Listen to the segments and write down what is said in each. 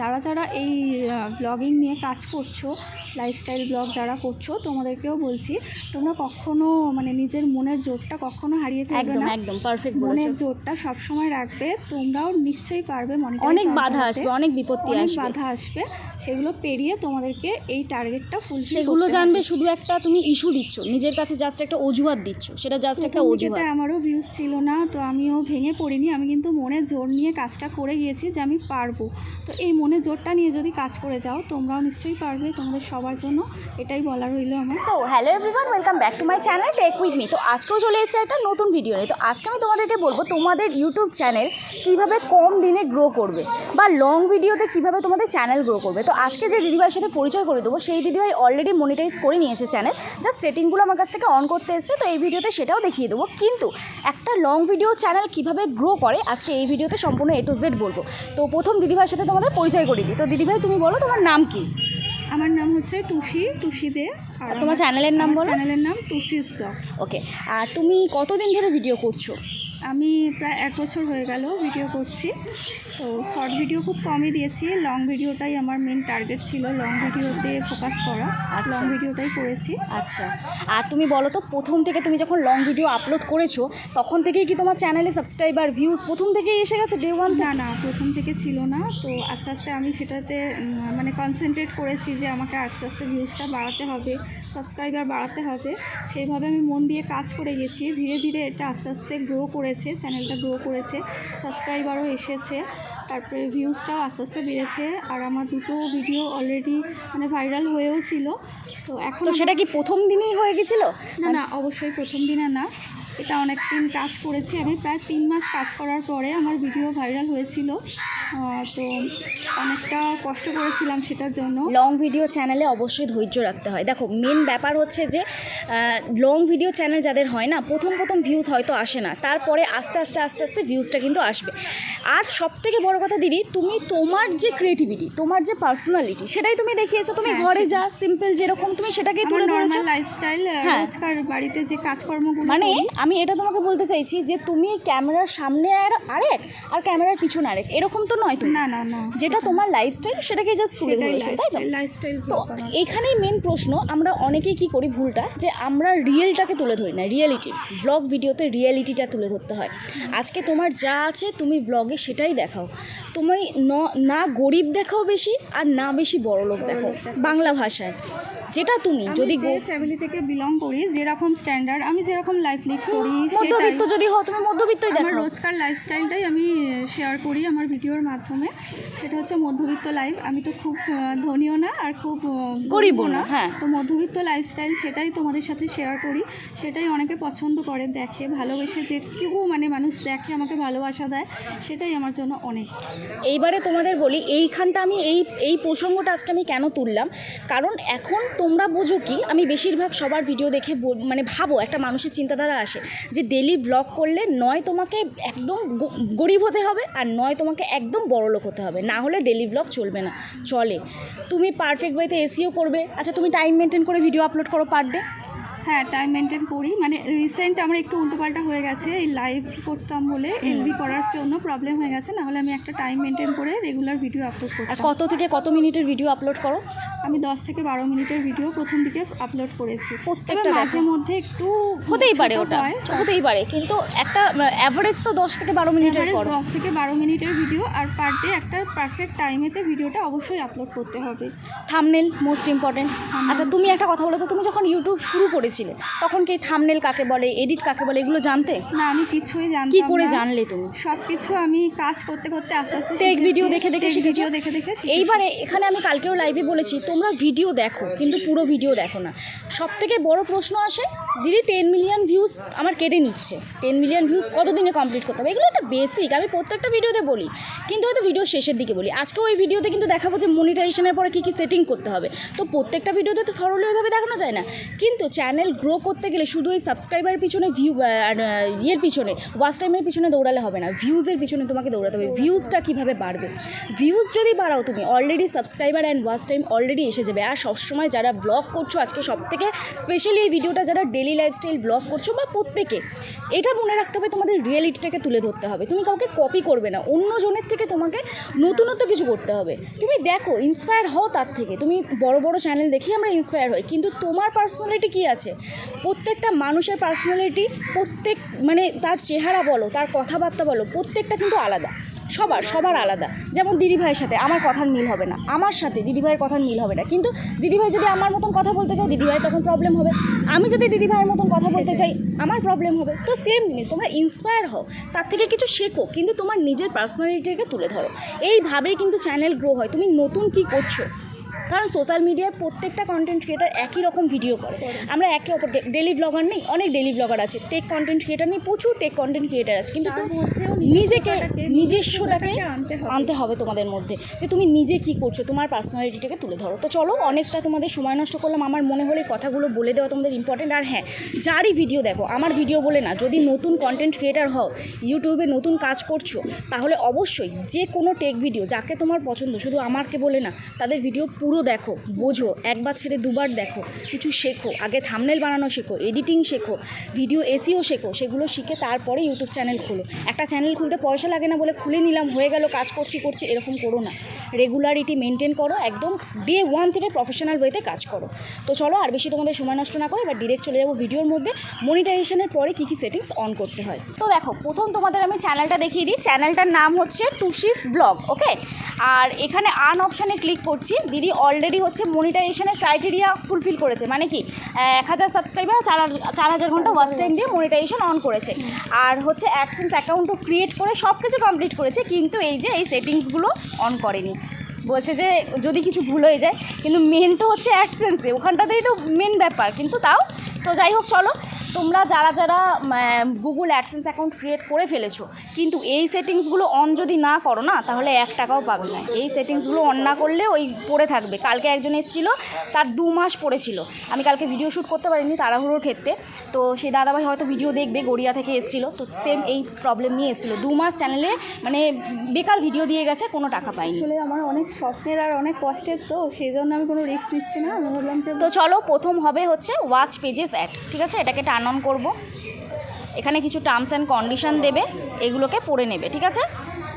যারা যারা এই ব্লগিং নিয়ে কাজ করছ লাইফস্টাইল ব্লগ যারা করছ তোমাদেরকেও বলছি তোমরা কখনো মানে নিজের মনের জোরটা কখনো হারিয়ে ফেলবে একদম না। একদম পারফেক্ট মনের জোরটা সবসময় রাখবে তোমরাও নিশ্চয়ই পারবে মনে অনেক বাধা আসবে অনেক বিপত্তি আসবে। বাধা আসবে সেগুলো পেরিয়ে তোমাদেরকে এই টার্গেটটা ফুল সেগুলো জানবে শুধু একটা তুমি ইস্যু দিচ্ছ নিজের কাছে জাস্ট একটা অজুহাত দিচ্ছ সেটা জাস্ট একটা অজুহাত। আমারও ভিউজ ছিল না তো আমিও ভেঙে পড়িনি আমি কিন্তু মনে জোর নিয়ে কাজটা করে গিয়েছি যে আমি পারব। তো এই মনে জোরটা নিয়ে যদি কাজ করে যাও, তোমরাও নিশ্চয়ই পারবে তোমাদের সবার জন্য। এটাই বলা রইল আমার। So hello everyone welcome back to my channel tech with me তো আজকেও চলে এসেছে একটা নতুন ভিডিও নিয়ে। তো আজকে আমি তোমাদেরকে বলব, তোমাদের ইউটিউব চ্যানেল কীভাবে কম দিনে গ্রো করবে বা লং ভিডিওতে কীভাবে তোমাদের চ্যানেল গ্রো করবে। তো আজকে যে দিদিভাইয়ের সাথে পরিচয় করে দেবো, সেই দিদিভাই অলরেডি মনিটাইজ করে নিয়েছে চ্যানেল জাস্ট সেটিংগুলো আমার কাছ থেকে অন করতে এসেছে, তো এই ভিডিওতে সেটাও দেখিয়ে দেবো। কিন্তু একটা লং ভিডিও চ্যানেল কীভাবে গ্রো করে, আজকে এই ভিডিওতে সম্পূর্ণ এ টু জেড বলব। তো প্রথম দিদিভাইয়ের সাথে তোমাদের পরিচয় করে দিই। তো দিদিভাই তুমি বলো তোমার নাম কি? আমার নাম হচ্ছে টুসি টুসি দে। আর তোমার চ্যানেলের নাম বলো। চ্যানেলের নাম টুসিস ব্লগ। ওকে আর তুমি কতদিন ধরে ভিডিও করছ? আমি প্রায় এক বছর হয়ে গেল ভিডিও করছি। তো শর্ট ভিডিও খুব কমই দিয়েছি লং ভিডিওটাই আমার মেন টার্গেট ছিল লং ভিডিওতে ফোকাস করা আচ্ছা। লং ভিডিওটাই করেছি। আচ্ছা। আর তুমি বলো তো প্রথম থেকে তুমি যখন লং ভিডিও আপলোড করেছ তখন থেকেই কি তোমার চ্যানেলে সাবস্ক্রাইবার ভিউজ প্রথম থেকেই এসে গেছে ডে ওয়ান না না প্রথম থেকে ছিল না। তো আস্তে আস্তে আমি সেটাতে মানে কনসেন্ট্রেট করেছি যে আমাকে আস্তে আস্তে ভিউজটা বাড়াতে হবে সাবস্ক্রাইবার বাড়াতে হবে। সেইভাবে আমি মন দিয়ে কাজ করে গেছি। ধীরে ধীরে এটা আস্তে আস্তে গ্রো করেছে চ্যানেলটা গ্রো করেছে সাবস্ক্রাইবারও এসেছে তারপরে ভিউজটাও আস্তে আস্তে বেড়েছে আর আমার দুটো ভিডিও অলরেডি মানে ভাইরাল হয়েও ছিল। তো এখন তো সেটা কি প্রথম দিনেই হয়ে গেছিল? না না অবশ্যই প্রথম দিনে না। এটা অনেক দিন কাজ করেছি আমি। প্রায় তিন মাস কাজ করার পরে আমার ভিডিও ভাইরাল হয়েছিল। তো অনেকটা কষ্ট করেছিলাম সেটার জন্য। লং ভিডিও চ্যানেলে অবশ্যই ধৈর্য রাখতে হয়। দেখো মেন ব্যাপার হচ্ছে যে লং ভিডিও চ্যানেল যাদের হয় না প্রথম প্রথম ভিউজ হয়তো আসে না। তারপরে আস্তে আস্তে আস্তে আস্তে ভিউজটা কিন্তু আসবে। আর সব থেকে বড় কথা দিদি তুমি তোমার যে ক্রিয়েটিভিটি তোমার যে পার্সোনালিটি সেটাই তুমি দেখিয়েছো। তুমি হ্যাঁ, ঘরে যা সিম্পল যেরকম তুমি সেটাকেই তুলে ধরেছো। লাইফস্টাইল হ্যাঁ। রোজকার বাড়িতে যে কাজকর্মগুলো মানে আমি এটা তোমাকে বলতে চাইছি যে তুমি ক্যামেরার সামনে আর আরেক আর ক্যামেরার পিছনে আরেক। এরকম তো নয় তুমি না না না। যেটা তোমার লাইফস্টাইল সেটাকে জাস্ট তুলে ধরেছো তাই তো? লাইফস্টাইল তো এখানেই মেন প্রশ্ন আমরা অনেকেই কি করি ভুলটা? যে আমরা রিয়েলটাকে তুলে ধরি না রিয়েলিটি ব্লগ ভিডিওতে রিয়েলিটিটা তুলে ধরতে হয়। আজকে তোমার যা আছে তুমি ব্লগে সেটাই দেখাও। তুমি ন- না গরিব দেখাও বেশি আর না বেশি বড় লোক দেখো বাংলা ভাষায়। যেটা তুমি যদি ফ্যামিলি থেকে বিলং করি যেরকম স্ট্যান্ডার্ড আমি যেরকম লাইফ লিড করি মধ্যবিত্ত যদি হও তুমি মধ্যবিত্তই আমার দেখো রোজকার লাইফস্টাইলটাই আমি শেয়ার করি আমার ভিডিওর মাধ্যমে। সেটা হচ্ছে মধ্যবিত্ত লাইফ আমি তো খুব ধনীও না আর খুব গরিবও না, হ্যাঁ। তো মধ্যবিত্ত লাইফস্টাইল সেটাই তোমাদের সাথে শেয়ার করি। সেটাই অনেকে পছন্দ করে দেখে ভালোবেসে যেটুকু মানে মানুষ দেখে আমাকে ভালোবাসা দেয় সেটাই আমার জন্য অনেক। এইবারে তোমাদের বলি এইখানটা আমি এই এই প্রসঙ্গটা আজকে আমি কেন তুললাম? কারণ এখন তোমরা বোঝো কি, আমি বেশিরভাগ সবার ভিডিও দেখে মানে ভাবো, একটা মানুষের চিন্তাধারা আসে যে ডেলি ব্লগ করলে নয় তোমাকে একদম গরিব হতে হবে আর নয় তোমাকে একদম বড় লোক হতে হবে। না হলে ডেলি ব্লগ চলবে না। চলে। তুমি পারফেক্ট ওয়েতে এসিও করবে। আচ্ছা তুমি টাইম মেনটেন করে ভিডিও আপলোড করো পার ডে হ্যাঁ টাইম মেনটেন করি। মানে রিসেন্ট আমার একটু উল্টোপাল্টা হয়ে গেছে এই লাইভ করতাম বলে এলবি করার জন্য প্রবলেম হয়ে গেছে। নাহলে আমি একটা টাইম মেনটেন করে রেগুলার ভিডিও আপলোড আর কত থেকে কত মিনিটের ভিডিও আপলোড করো? আমি দশ থেকে বারো মিনিটের ভিডিও প্রথম দিকে আপলোড করেছি। প্রত্যেকটা মাঝে মধ্যে একটু হতেই পারে ওটা হতেই পারে। কিন্তু একটা অ্যাভারেজ তো দশ থেকে বারো মিনিটের করো। দশ থেকে বারো মিনিটের ভিডিও আর পার ডে একটা পারফেক্ট টাইমেতে ভিডিওটা অবশ্যই আপলোড করতে হবে। থামনেল মোস্ট ইম্পর্টেন্ট আচ্ছা তুমি একটা কথা বলো তো তুমি যখন ইউটিউব শুরু করেছিলে? তখন কি থামনেল কাকে বলে এডিট কাকে বলে এগুলো জানতে? না আমি কিছুই জানতাম কি করে জানলে তুমি? সব কিছু আমি কাজ করতে করতে আস্তে আস্তে টেক ভিডিও দেখে দেখে শিখেছো? দেখে দেখে। এইবারে এখানে আমি কালকেও লাইভে বলেছি তোমরা ভিডিও দেখো কিন্তু পুরো ভিডিও দেখো না। সব থেকে বড় প্রশ্ন আসে দিদি টেন মিলিয়ন ভিউজ আমার কেটে নিচ্ছে। টেন মিলিয়ন ভিউজ কতদিনে কমপ্লিট করতে হবে? এগুলো একটা বেসিক আমি প্রত্যেকটা ভিডিওতে বলি কিন্তু হয়তো ভিডিও শেষের দিকে বলি। আজকেও ওই ভিডিওতে কিন্তু দেখাবো যে মনিটাইজেশনের পরে কী কী সেটিং করতে হবে। তো প্রত্যেকটা ভিডিওতে তো থরলি ওইভাবে দেখানো যায় না। কিন্তু চ্যানেল চ্যানেল গ্রো করতে গেলে শুধু ওই সাবস্ক্রাইবার পিছনে ভিউ আর ইয়ের পিছনে ওয়াচ টাইমের পিছনে দৌড়ালে হবে না। ভিউজের পিছনে তোমাকে দৌড়াতে হবে। ভিউজটা কীভাবে বাড়বে? ভিউজ যদি বাড়াও, তুমি already subscriber and watch time already এসে যাবে। আর সবসময় যারা ব্লগ করছ, আজকে সব থেকে স্পেশালি এই ভিডিওটা যারা ডেলি লাইফস্টাইল ব্লগ করছ বা প্রত্যেকে, এটা মনে রাখতে হবে, তোমাদের রিয়েলিটিটাকে তুলে ধরতে হবে। তুমি কাউকে কপি করবে না অন্য জনের থেকে তোমাকে নতুনত্ব কিছু করতে হবে। তুমি দেখো ইন্সপায়ার হও তার থেকে। তুমি বড় বড় চ্যানেল দেখি আমরা ইন্সপায়ার হই। কিন্তু তোমার পার্সোনালিটি কী আছে? প্রত্যেকটা মানুষের পার্সোনালিটি প্রত্যেক মানে তার চেহারা বলো, তার কথাবার্তা বলো, প্রত্যেকটা কিন্তু আলাদা। সবার সবার আলাদা। যেমন দিদিভাইয়ের সাথে আমার কথার মিল হবে না। আমার সাথে দিদিভাইয়ের কথার মিল হবে না। কিন্তু দিদিভাই যদি আমার মতন কথা বলতে চাই দিদিভাইয়ের তখন প্রবলেম হবে। আমি যদি দিদিভাইয়ের মতন কথা বলতে চাই, আমার প্রবলেম হবে। তো সেম জিনিস, তোমরা ইন্সপায়ার হও। তার থেকে কিছু শেখো, কিন্তু তোমার নিজের পার্সোনালিটিকে তুলে ধরো। এইভাবেই কিন্তু চ্যানেল গ্রো হয়। তুমি নতুন কি করছ? কারণ সোশ্যাল মিডিয়ায় প্রত্যেকটা কন্টেন্ট ক্রিয়েটার একই রকম ভিডিও করে। আমরা একে অপর ডেলি ব্লগার নেই অনেক ডেলি ব্লগার আছে। টেক কন্টেন্ট ক্রিয়েটার নেই প্রচুর টেক কন্টেন্ট ক্রিয়েটার আছে। কিন্তু নিজেকে নিজস্বটাকে আনতে হবে। তোমাদের মধ্যে। যে তুমি নিজে কি করছ তোমার পার্সোনালিটিটাকে তুলে ধরো। তো চলো অনেকটা তোমাদের সময় নষ্ট করলাম। আমার মনে হলে কথাগুলো বলে দেওয়া তোমাদের ইম্পর্টেন্ট আর হ্যাঁ যারই ভিডিও দেখো আমার ভিডিও বলে না যদি নতুন কন্টেন্ট ক্রিয়েটার হও ইউটিউবে নতুন কাজ করছ তাহলে অবশ্যই যে কোনো টেক ভিডিও যাকে তোমার পছন্দ শুধু আমাকে বলে না তাদের ভিডিও পুরো দেখো, বোঝো, একবার ছেড়ে দুবার দেখো, কিছু শেখো, আগে থামনেল বানানো শেখো এডিটিং শেখো ভিডিও এসিও শেখো, সেগুলো শিখে তারপরে ইউটিউব চ্যানেল খোলো। একটা চ্যানেল খুলতে পয়সা লাগে না বলে খুলে নিলাম, হয়ে গেল, কাজ করছি করছি, এরকম করো না। রেগুলারিটি মেনটেন করো, একদম ডে ওয়ান থেকে প্রফেশনাল ওয়েতে কাজ করো। তো চলো, আর বেশি তোমাদের সময় নষ্ট না করে, এবার ডিরেক্ট চলে যাব ভিডিওর মধ্যে মনিটাইজেশনের পরে কী কী সেটিংস অন করতে হয়। তো দেখো, প্রথম তোমাদের আমি চ্যানেলটা দেখিয়ে দিই চ্যানেলটার নাম হচ্ছে টুশিস ব্লগ ওকে আর এখানে আন অপশানে ক্লিক করছি, দিদি অলরেডি হচ্ছে মনিটাইজেশনের ক্রাইটেরিয়া ফুলফিল করেছে। মানে কি এক হাজার সাবস্ক্রাইবার চার চার হাজার ঘণ্টা ওয়াচ টাইম দিয়ে মনিটাইজেশন অন করেছে। আর হচ্ছে অ্যাক্সেন্স অ্যাকাউন্টও ক্রিয়েট করে সব কিছু কমপ্লিট করেছে, কিন্তু এই যে এই সেটিংসগুলো অন করেনি। বলছে যে যদি কিছু ভুল হয়ে যায়, কিন্তু মেন তো হচ্ছে অ্যাডসেন্সে ওখানটাতেই তো মেন ব্যাপার, কিন্তু তাও, তো যাই হোক, চলো। তোমরা যারা যারা গুগল অ্যাডসেন্স অ্যাকাউন্ট ক্রিয়েট করে ফেলেছো কিন্তু এই সেটিংসগুলো অন যদি না করো না তাহলে এক টাকাও পাবে না। এই সেটিংসগুলো অন না করলে ওই পড়ে থাকবে। কালকে একজন এসেছিল তার দু মাস পড়েছিল। আমি কালকে ভিডিও শ্যুট করতে পারিনি তাড়াহুড়োর ক্ষেত্রে। তো সেই দাদাভাই হয়তো ভিডিও দেখবে গড়িয়া থেকে এসেছিল। তো সেম এই প্রবলেম নিয়ে এসেছিল। দু মাস চ্যানেলে মানে বেকার ভিডিও দিয়ে গেছে কোনো টাকা পাইনি আসলে আমার অনেক স্বপ্নের আর অনেক কষ্টের তো সেই জন্য আমি কোনো রিস্ক নিচ্ছি না। আমি ভাবলাম যে তো চলো প্রথম হবে হচ্ছে ওয়াচ পেজেস অ্যাড ঠিক আছে? এটাকে টার্ন অন করব। এখানে কিছু টার্মস অ্যান্ড কন্ডিশন দেবে, এগুলোকে পড়ে নেবে, ঠিক আছে?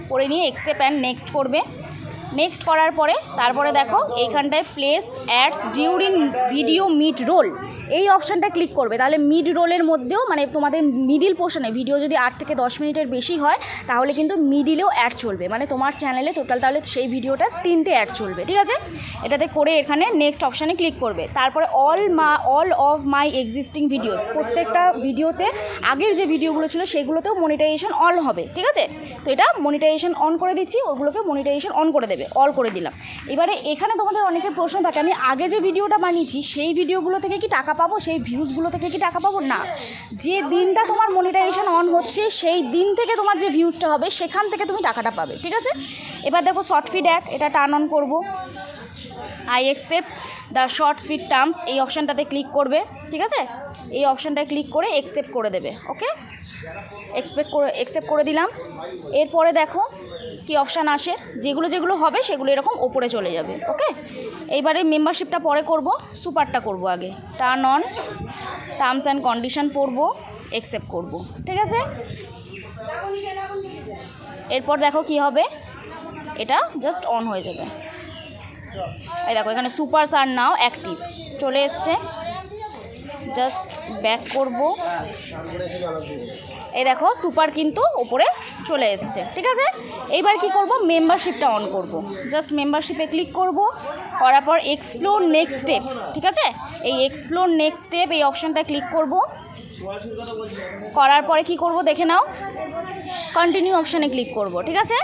পড়ে নিয়ে এক্সেপ অ্যান্ড নেক্সট করবে। নেক্সট করার পরে, তারপরে দেখো, এইখানটায় place ads during video mid roll এই অপশানটা ক্লিক করবে। তাহলে মিড রোলের মধ্যেও মানে তোমাদের মিডিল পোর্শনে ভিডিও যদি আট থেকে দশ মিনিটের বেশি হয়, তাহলে কিন্তু মিডিলেও অ্যাড চলবে। মানে তোমার চ্যানেলে টোটাল তাহলে সেই ভিডিওটা তিনটে অ্যাড চলবে, ঠিক আছে? এটাতে করে এখানে নেক্সট অপশানে ক্লিক করবে। তারপরে অল মা all of my existing videos প্রত্যেকটা ভিডিওতে আগের যে ভিডিওগুলো ছিল সেগুলোতেও মনিটাইজেশন অন হবে, ঠিক আছে? তো এটা মনিটাইজেশন অন করে দিচ্ছি, ওগুলোকে মনিটাইজেশন অন করে দেবে অল করে দিলাম। এবারে এখানে তোমাদের অনেকের প্রশ্ন থাকে, আমি আগে যে ভিডিওটা বানিয়েছি, সেই ভিডিওগুলো থেকে কি টাকা পাবো, সেই ভিউজগুলো থেকে কি টাকা পাবো? না। যে দিনটা তোমার মনিটাইজেশন অন হচ্ছে, সেই দিন থেকে তোমার যে ভিউজটা হবে, সেখান থেকে তুমি টাকাটা পাবে, ঠিক আছে? এবার দেখো শর্ট ফিড অ্যাড এটা টার্ন অন করব। I accept the short feed terms এই অপশানটাতে ক্লিক করবে, ঠিক আছে? এই অপশানটায় ক্লিক করে অ্যাকসেপ্ট করে দেবে ওকে এক্সপেক্ট করে অ্যাকসেপ্ট করে দিলাম। এরপরে দেখো কি অপশান আসে? যেগুলো যেগুলো হবে সেগুলো এরকম ওপরে চলে যাবে ওকে এইবারে মেম্বারশিপটা পরে করব সুপারটা করব আগে। Turn on terms and condition পড়ব অ্যাকসেপ্ট করব, ঠিক আছে? এরপর দেখো কি হবে? এটা জাস্ট অন হয়ে যাবে। এই দেখো, এখানে সুপার সার নাও অ্যাক্টিভ চলে এসছে। জাস্ট ব্যাক করব। এই দেখো সুপার কিন্তু ওপরে চলে এসছে, ঠিক আছে? এইবার কি করব? মেম্বারশিপটা অন করব। জাস্ট মেম্বারশিপে ক্লিক করব। করার পর এক্সপ্লোর নেক্সট স্টেপ ঠিক আছে? এই এক্সপ্লোর নেক্সট স্টেপ এই অপশানটা ক্লিক করব। করার পরে কি করব দেখে নাও? কন্টিনিউ অপশানে ক্লিক করব, ঠিক আছে?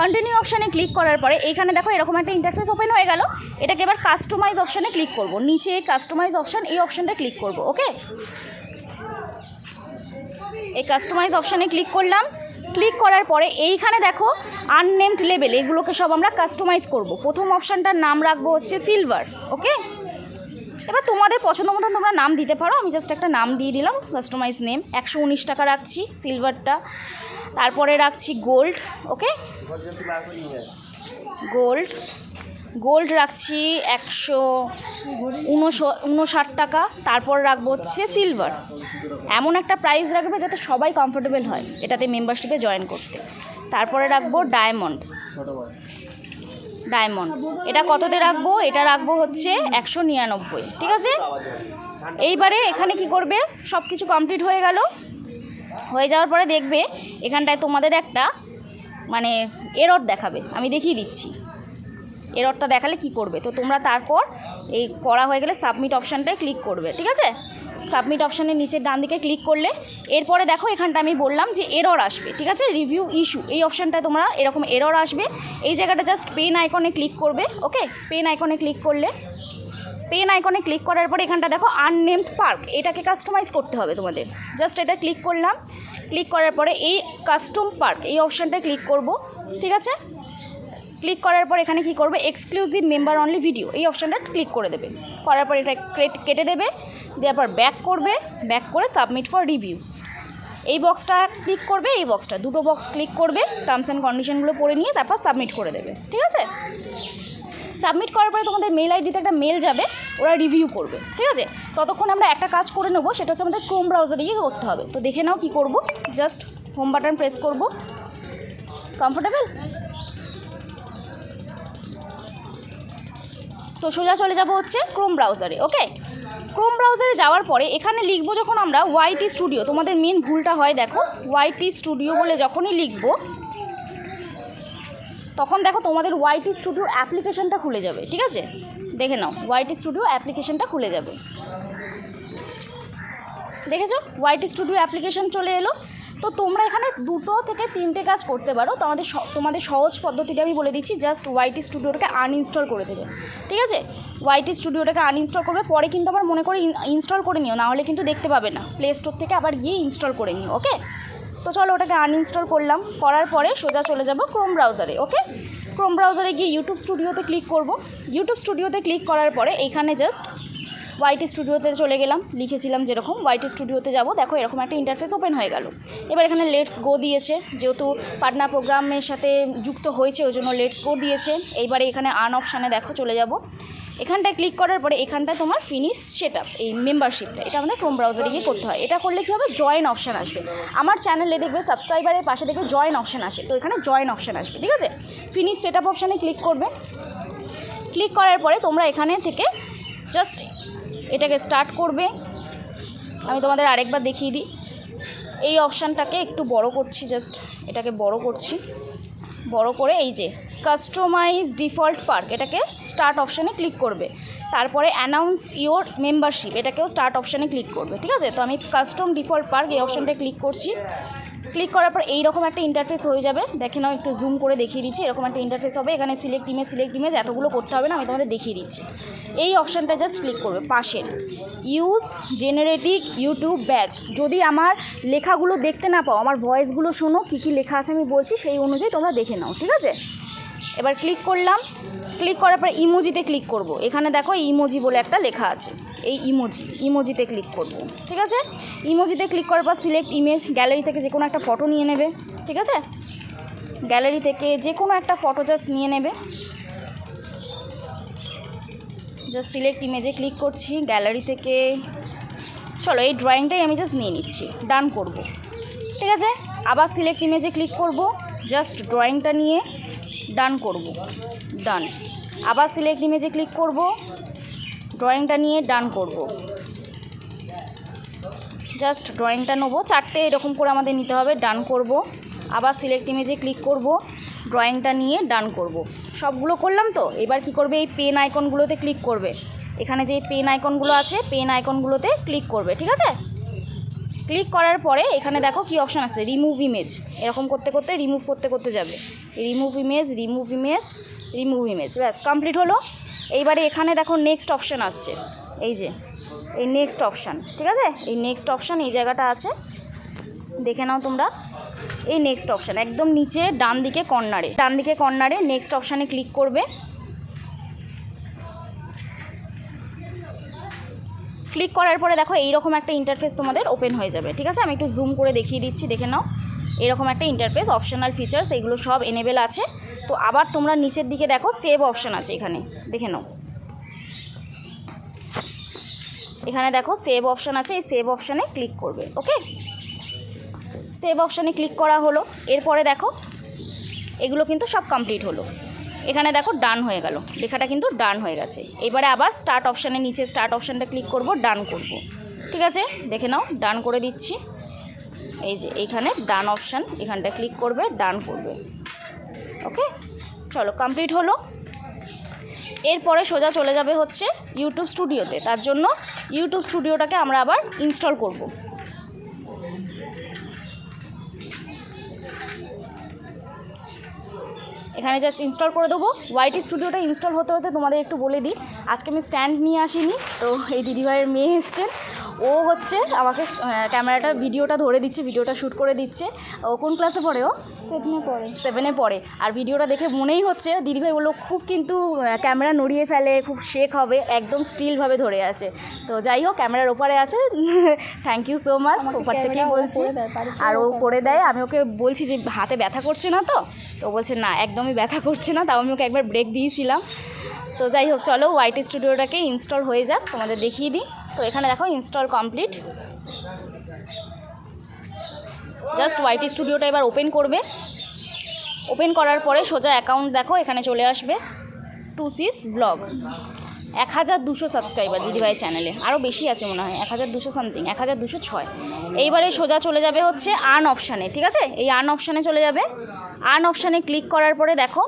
কন্টিনিউ অপশানে ক্লিক করার পরে এইখানে দেখো এরকম একটা ইন্টারফেস ওপেন হয়ে গেল। এটাকে এবার কাস্টমাইজ অপশানে ক্লিক করব। নিচে কাস্টমাইজ অপশান এই অপশানটা ক্লিক করব ওকে এই কাস্টমাইজ অপশানে ক্লিক করলাম। ক্লিক করার পরে এইখানে দেখো আননেমড লেভেল এগুলোকে সব আমরা কাস্টমাইজ করব। প্রথম অপশানটার নাম রাখব হচ্ছে সিলভার ওকে এবার তোমাদের পছন্দ মতন তোমরা নাম দিতে পারো, আমি জাস্ট একটা নাম দিয়ে দিলাম কাস্টমাইজ নেম একশো উনিশ টাকা রাখছি সিলভারটা তারপরে রাখছি গোল্ড ওকে গোল্ড গোল্ড রাখছি একশো উনষাট টাকা। তারপর রাখব হচ্ছে সিলভার এমন একটা প্রাইস রাখবে যাতে সবাই কমফোর্টেবল হয়, এটাতে মেম্বারশিপে জয়েন করতে। তারপরে রাখব ডায়মন্ড ডায়মন্ড এটা কততে রাখব? এটা রাখব হচ্ছে একশো নিরানব্বই, ঠিক আছে? এইবারে এখানে কি করবে? সব কিছু কমপ্লিট হয়ে গেল। হয়ে যাওয়ার পরে দেখবে এখানটায় তোমাদের একটা মানে এরর দেখাবে। আমি দেখিয়ে দিচ্ছি। এররটা দেখালে কি করবে? তো তোমরা তারপর এই করা হয়ে গেলে সাবমিট অপশানটায় ক্লিক করবে, ঠিক আছে? সাবমিট অপশানের নিচের ডান দিকে ক্লিক করলে এরপরে দেখো এখানটা আমি বললাম যে এরর আসবে, ঠিক আছে? রিভিউ ইস্যু এই অপশানটা তোমরা এরকম এরর আসবে। এই জায়গাটা জাস্ট পেন আইকনে ক্লিক করবে ওকে পেন আইকনে ক্লিক করলে পেন আইকনে ক্লিক করার পরে এখানটা দেখো আননেমড পার্ক এটাকে কাস্টমাইজ করতে হবে তোমাদের। জাস্ট এটা ক্লিক করলাম ক্লিক করার পরে এই কাস্টম পার্ক এই অপশানটায় ক্লিক করব, ঠিক আছে? ক্লিক করার পর এখানে কি করবে? এক্সক্লুসিভ মেম্বার অনলি ভিডিও এই অপশানটা ক্লিক করে দেবে। করার পর এটা কেটে দেবে। দেওয়ার পর ব্যাক করবে। ব্যাক করে সাবমিট ফর রিভিউ এই বক্সটা ক্লিক করবে, এই বক্সটা দুটো বক্স ক্লিক করবে টার্মস অ্যান্ড কন্ডিশনগুলো পড়ে নিয়ে তারপর সাবমিট করে দেবে। ঠিক আছে? সাবমিট করার পরে তোমাদের মেল আইডিতে একটা মেল যাবে, ওরা রিভিউ করবে। ঠিক আছে? ততক্ষণ আমরা একটা কাজ করে নেব, সেটা হচ্ছে আমাদের ক্রোম ব্রাউজারে গিয়ে করতে হবে। তো দেখে নাও কী করব। জাস্ট হোম বাটন প্রেস করব। কমফোর্টেবল তো সোজা চলে যাব হচ্ছে ক্রোম ব্রাউজারে ওকে ক্রোম ব্রাউজারে যাওয়ার পরে এখানে লিখব যখন আমরা ওয়াইটি স্টুডিও তোমাদের মেন ভুলটা হয় দেখো ওয়াইটি স্টুডিও বলে যখনই লিখব, তখন দেখো তোমাদের ওয়াইটি স্টুডিও অ্যাপ্লিকেশনটা খুলে যাবে, ঠিক আছে? দেখে নাও ওয়াইটি স্টুডিও অ্যাপ্লিকেশনটা খুলে যাবে। দেখেছ? ওয়াইটি স্টুডিও অ্যাপ্লিকেশন চলে এলো। তো তোমরা এখানে দুটো থেকে তিনটে কাজ করতে পারো। তোমাদের তোমাদের সহজ পদ্ধতিটা আমি বলে দিচ্ছি জাস্ট ওয়াইটি স্টুডিওটাকে আনইনস্টল করে দেবে। ঠিক আছে? ওয়াইটি স্টুডিওটাকে আনইনস্টল করবে, পরে কিন্তু আবার মনে করে ইনস্টল করে নিও নাহলে কিন্তু দেখতে পাবে না। প্লে স্টোর থেকে আবার গিয়ে ইনস্টল করে নিও ওকে তো চলো ওটাকে আনইনস্টল করলাম। করার পরে সোজা চলে যাব ক্রোম ব্রাউজারে ওকে ক্রোম ব্রাউজারে গিয়ে ইউটিউব স্টুডিওতে ক্লিক করব। ইউটিউব স্টুডিওতে ক্লিক করার পরে এইখানে জাস্ট ওয়াইটি স্টুডিওতে চলে গেলাম, লিখেছিলাম যেরকম ওয়াইটি স্টুডিওতে যাব। দেখো, এরকম একটা ইন্টারফেস ওপেন হয়ে গেল। এবার এখানে লেটস গো দিয়েছে, যেহেতু পাটনা প্রোগ্রামের সাথে যুক্ত হয়েছে, ওই জন্য লেটস গো দিয়েছে। এইবারে এখানে আন অপশানে দেখো, চলে যাব। এখানটায় ক্লিক করার পরে এখানটায় তোমার ফিনিশ সেট এই মেম্বারশিপটা এটা আমাদের ক্রোম ব্রাউজারে গিয়ে করতে হয়। এটা করলে কী হবে? জয়েন অপশান আসবে। আমার চ্যানেলে দেখবে সাবস্ক্রাইবারের পাশে দেখবে জয়েন অপশান আসে। তো এখানে জয়েন অপশান আসবে, ঠিক আছে? ফিনিশ সেট আপ অপশানে ক্লিক করবে। ক্লিক করার পরে তোমরা এখানে থেকে জাস্ট এটাকে স্টার্ট করবে। আমি তোমাদের আরেকবার দেখিয়ে দিই। এই অপশানটাকে একটু বড় করছি জাস্ট এটাকে বড় করছি। বড় করে এই যে কাস্টমাইজ ডিফল্ট পার্ক এটাকে স্টার্ট অপশানে ক্লিক করবে। তারপরে অ্যানাউন্স ইওর মেম্বারশিপ এটাকেও স্টার্ট অপশানে ক্লিক করবে, ঠিক আছে? তো আমি কাস্টম ডিফল্ট পার্ক এই অপশানটা ক্লিক করছি। ক্লিক করার পর এইরকম একটা ইন্টারফেস হয়ে যাবে। দেখে নাও, একটু জুম করে দেখিয়ে দিচ্ছি, এরকম একটা ইন্টারফেস হবে। এখানে সিলেক্ট ইমেজ সিলেক্ট ইমেজ এতগুলো করতে হবে না, আমি তোমাদের দেখিয়ে দিচ্ছি। এই অপশানটা জাস্ট ক্লিক করবে, পাশের। ইউজ জেনারেটিভ ইউটিউব ব্যাচ যদি আমার লেখাগুলো দেখতে না পাও, আমার ভয়েসগুলো শোনো, কী কী লেখা আছে আমি বলছি, সেই অনুযায়ী তোমরা দেখে নাও, ঠিক আছে? এবার ক্লিক করলাম। ক্লিক করার পর ইমোজিতে ক্লিক করব। এখানে দেখো ইমোজি বলে একটা লেখা আছে। এই ইমোজি ইমোজিতে ক্লিক করব। ঠিক আছে? ইমোজিতে ক্লিক করার পর সিলেক্ট ইমেজ গ্যালারি থেকে যে কোনো একটা ফটো নিয়ে নেবে। ঠিক আছে? গ্যালারি থেকে যে কোনো একটা ফটো জাস্ট নিয়ে নেবে। জাস্ট সিলেক্ট ইমেজে ক্লিক করছি। গ্যালারি থেকে, চলো এই ড্রয়িংটাই আমি জাস্ট নিয়ে নিচ্ছি। ডান করব। ঠিক আছে? আবার সিলেক্ট ইমেজে ক্লিক করব। জাস্ট ড্রয়িংটা নিয়ে। ডান করব। ডান আবার সিলেক্ট ইমেজে ক্লিক করব। ড্রয়িংটা নিয়ে ডান করব। জাস্ট ড্রয়িংটা নেব। চারটে এরকম করে আমাদের নিতে হবে। ডান করব। আবার সিলেক্ট ইমেজে ক্লিক করব। ড্রয়িংটা নিয়ে ডান করব। সবগুলো করলাম তো? এবার কি করবে? এই পেন আইকনগুলোতে ক্লিক করবে। এখানে যে পেন আইকনগুলো আছে পেন আইকনগুলোতে ক্লিক করবে। ঠিক আছে? ক্লিক করার পরে এখানে দেখো কি অপশান আছে রিমুভ ইমেজ এরকম করতে করতে রিমুভ করতে করতে যাবে। Remove image remove image remove image ব্যাস কমপ্লিট হলো। এইবারে এখানে দেখো নেক্সট অপশান আসছে। এই যে, এই নেক্সট অপশান ঠিক আছে? এই নেক্সট অপশান এই জায়গাটা আছে। দেখে নাও তোমরা। এই নেক্সট অপশান একদম নিচে ডান দিকে কর্নারে ডান দিকে কর্নারে নেক্সট অপশানে ক্লিক করবে। ক্লিক করার পরে দেখো এইরকম একটা ইন্টারফেস তোমাদের ওপেন হয়ে যাবে, ঠিক আছে? আমি একটু জুম করে দেখিয়ে দিচ্ছি, দেখে নাও। এরকম একটা ইন্টারফেস অপশনাল ফিচার্স এগুলো সব এনেবেল আছে। তো আবার তোমরা নিচের দিকে দেখো সেভ অপশান আছে এখানে, দেখে নাও। এখানে দেখো সেভ অপশান আছে, এই সেভ অপশানে ক্লিক করবে ওকে সেভ অপশানে ক্লিক করা হলো। এরপরে দেখো, এগুলো কিন্তু সব কমপ্লিট হলো। এখানে দেখো ডান হয়ে গেল। লেখাটা কিন্তু ডান হয়ে গেছে। এবারে আবার স্টার্ট অপশানে নিচে স্টার্ট অপশানটা ক্লিক করব ডান করব। ঠিক আছে? দেখে নাও ডান করে দিচ্ছি। এই যে এইখানে ডান অপশান এখানটা ক্লিক করবে ডান করবে। ওকে চলো কমপ্লিট হলো। এরপরে সোজা চলে যাবে হচ্ছে ইউটিউব স্টুডিওতে তার জন্য ইউটিউব স্টুডিওটাকে আমরা আবার ইনস্টল করব। এখানে জাস্ট ইনস্টল করে দেবো। ওয়াইটি স্টুডিওটা ইনস্টল হতে হতে তোমাদের একটু বলে দিই। আজকে আমি স্ট্যান্ড নিয়ে আসিনি, তো এই দিদিভাইয়ের মেয়ে এসছেন। ও হচ্ছে আমাকে ক্যামেরাটা ভিডিওটা ধরে দিচ্ছে ভিডিওটা শ্যুট করে দিচ্ছে। ও কোন ক্লাসে পড়ে ও? সেদিনে পরে সেভেনে পড়ে। আর ভিডিওটা দেখে মনেই হচ্ছে দিদিভাই বলল খুব কিন্তু ক্যামেরা নড়িয়ে ফেলে খুব শেক হবে একদম স্টিলভাবে ধরে আছে। তো যাই হোক ক্যামেরার ওপারে আছে। থ্যাংক ইউ সো মাচ ওপার থেকেই বলছি। আর ও ও করে দেয়। আমি ওকে বলছি যে হাতে ব্যথা করছে না তো? তো বলছে না একদমই ব্যথা করছে না। তাও আমি ওকে একবার ব্রেক দিয়েছিলাম। তো যাই হোক চলো ওয়াইটি স্টুডিওটাকে ইনস্টল হয়ে যাক। তোমাদের দেখিয়ে দিই। তো এখানে দেখো ইনস্টল কমপ্লিট জাস্ট ওয়াইটি স্টুডিওটা এবার ওপেন করবে। ওপেন করার পরে সোজা অ্যাকাউন্ট দেখো, এখানে চলে আসবে। টু সিস ব্লগ এক হাজার দুশো সাবস্ক্রাইবার দিদিভাই চ্যানেলে আরও বেশি আছে মনে হয় এক হাজার দুশো সামথিং এক হাজার দুশো ছয়। এইবারে সোজা চলে যাবে হচ্ছে আর্ন অপশানে ঠিক আছে? এই আর্ন অপশানে চলে যাবে। আর্ন অপশানে ক্লিক করার পরে দেখো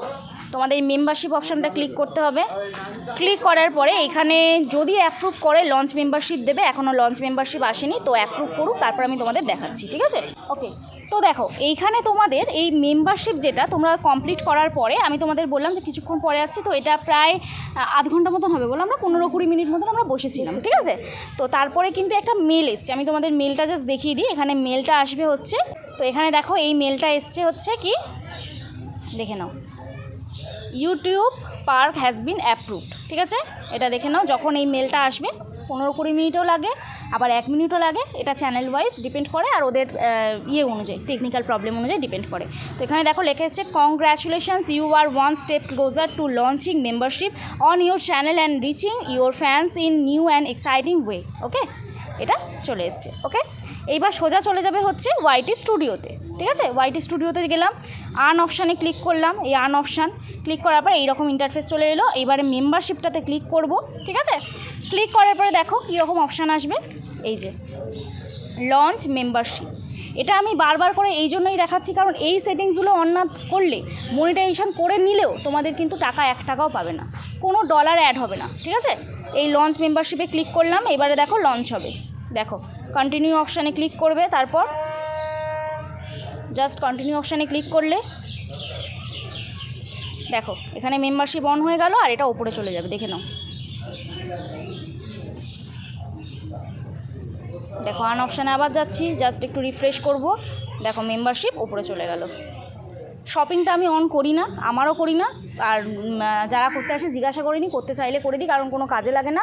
তোমাদের এই মেম্বারশিপ অপশানটা ক্লিক করতে হবে। ক্লিক করার পরে এখানে যদি অ্যাপ্রুভ করে লঞ্চ মেম্বারশিপ দেবে এখনও লঞ্চ মেম্বারশিপ আসেনি, তো অ্যাপ্রুভ করুক, তারপর আমি তোমাদের দেখাচ্ছি, ঠিক আছে? ওকে তো দেখো, এইখানে তোমাদের এই মেম্বারশিপ যেটা তোমরা কমপ্লিট করার পরে, আমি তোমাদের বললাম যে কিছুক্ষণ পরে আসছি, তো এটা প্রায় আধ ঘণ্টা মতন হবে বললাম আমরা পনেরো কুড়ি মিনিট মতন আমরা বসেছিলাম, ঠিক আছে? তো তারপরে কিন্তু একটা মেল এসছে, আমি তোমাদের মেলটা জাস্ট দেখিয়ে দিই, এখানে মেলটা আসবে হচ্ছে, তো এখানে দেখো এই মেলটা এসছে হচ্ছে কি? দেখে নাও। YouTube perk has been approved ঠিক আছে? এটা দেখে নাও, যখন এই মেলটা আসবে, পনেরো কুড়ি মিনিটও লাগে, আবার এক মিনিটও লাগে, এটা চ্যানেল ওয়াইজ ডিপেন্ড করে, আর ওদের ইয়ে অনুযায়ী টেকনিক্যাল প্রবলেম অনুযায়ী ডিপেন্ড করে। তো এখানে দেখো লেখা এসছে congratulations you are one step closer to launching membership on your channel and reaching your fans in new and exciting way okay এটা চলে এসছে ওকে এইবার সোজা চলে যাবে হচ্ছে ওয়াইটি স্টুডিওতে ঠিক আছে? ওয়াইটি স্টুডিওতে গেলাম আর্ন অপশানে ক্লিক করলাম, এই আর্ন অপশান ক্লিক করার পর এইরকম ইন্টারফেস চলে এলো। এবারে মেম্বারশিপটাতে ক্লিক করব, ঠিক আছে? ক্লিক করার পরে দেখো কীরকম অপশান আসবে। এই যে লঞ্চ মেম্বারশিপ এটা আমি বারবার করে এই জন্যই দেখাচ্ছি, কারণ এই সেটিংসগুলো অন করলে মনিটাইজেশন করে নিলেও তোমাদের কিন্তু টাকা এক টাকাও পাবে না। কোনো ডলার অ্যাড হবে না, ঠিক আছে? এই লঞ্চ মেম্বারশিপে ক্লিক করলাম, এবারে দেখো লঞ্চ হবে। দেখো কন্টিনিউ অপশানে ক্লিক করবে, তারপর জাস্ট কন্টিনিউ অপশানে ক্লিক করলে, দেখো, এখানে মেম্বারশিপ অন হয়ে গেল আর এটা ওপরে চলে যাবে, দেখে নাও। দেখো আন অপশানে আবার যাচ্ছি জাস্ট একটু রিফ্রেশ করব, দেখো মেম্বারশিপ ওপরে চলে গেল। শপিংটা আমি অন করি না আমারও করি না আর যারা করতে আসে জিজ্ঞাসা করিনি করতে চাইলে করে দিই কারণ কোনো কাজে লাগে না।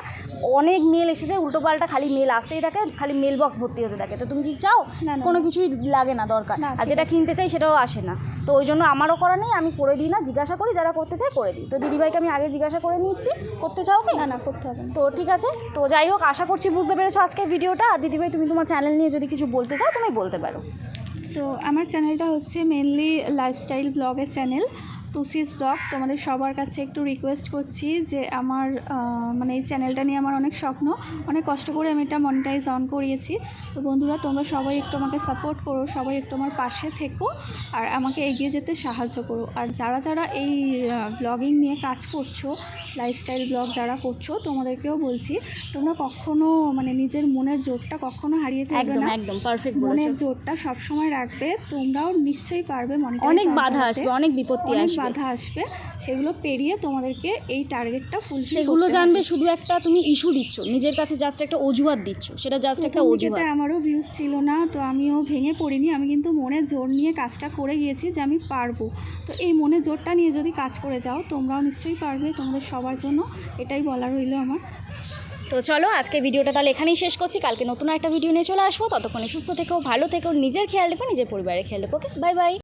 অনেক মেল এসে যায় উল্টোপাল্টা খালি মেল আসতেই থাকে খালি মেল বক্স ভর্তি হতে থাকে। তো তুমি কি চাও? কোনো কিছুই লাগে না দরকার। আর যেটা কিনতে চাই সেটাও আসে না। তো ওই জন্য আমারও করা নেই আমি করে দিই না জিজ্ঞাসা করি যারা করতে চায় করে দিই। তো দিদিভাইকে আমি আগে জিজ্ঞাসা করে নিচ্ছি করতে চাও কি? না না করতে হবে তো ঠিক আছে তো যাই হোক আশা করছি বুঝতে পেরেছ আজকের ভিডিওটা। আর দিদিভাই তুমি তোমার চ্যানেল নিয়ে যদি কিছু বলতে চাও তুমি বলতে পারো। তো আমার চ্যানেলটা হচ্ছে মেনলি লাইফস্টাইল ব্লগের চ্যানেল টুসিস ব্লগ তোমাদের সবার কাছে একটু রিকোয়েস্ট করছি যে আমার মানে এই চ্যানেলটা নিয়ে আমার অনেক স্বপ্ন অনেক কষ্ট করে আমি এটা মনিটাইজ অন করিয়েছি। তো বন্ধুরা তোমরা সবাই একটু আমাকে সাপোর্ট করো সবাই একটু আমার পাশে থেকো আর আমাকে এগিয়ে যেতে সাহায্য করো। আর যারা যারা এই ব্লগিং নিয়ে কাজ করছ লাইফস্টাইল ব্লগ যারা করছ তোমাদেরকেও বলছি তোমরা কখনো মানে নিজের মনের জোরটা কখনো হারিয়ে ফেলবে একদম না। একদম পারফেক্ট মনের জোরটা সবসময় রাখবে তোমরাও নিশ্চয়ই পারবে অনেক বাধা আসবে অনেক বিপত্তি আসবে। বাধা আসবে সেগুলো পেরিয়ে তোমাদেরকে এই টার্গেটটা ফুল সেগুলো জানবে শুধু একটা তুমি ইস্যু দিচ্ছ নিজের কাছে জাস্ট একটা অজুহাত দিচ্ছ সেটা জাস্ট একটা অজুহাত। আমারও ভিউজ ছিল না তো আমিও ভেঙে পড়িনি আমি কিন্তু মনে জোর নিয়ে কাজটা করে গিয়েছি যে আমি পারব। তো এই মনে জোরটা নিয়ে যদি কাজ করে যাও তোমরাও নিশ্চয়ই পারবে তোমাদের সবার জন্য এটাই বলা রইল আমার। তো চলো আজকে ভিডিওটা তাহলে এখানেই শেষ করছি কালকে নতুন একটা ভিডিও নিয়ে চলে আসব ততক্ষণে সুস্থ থেকো ভালো থেকেও নিজের খেয়াল রেখো নিজের পরিবারের খেয়াল রেখো ওকে বাই বাই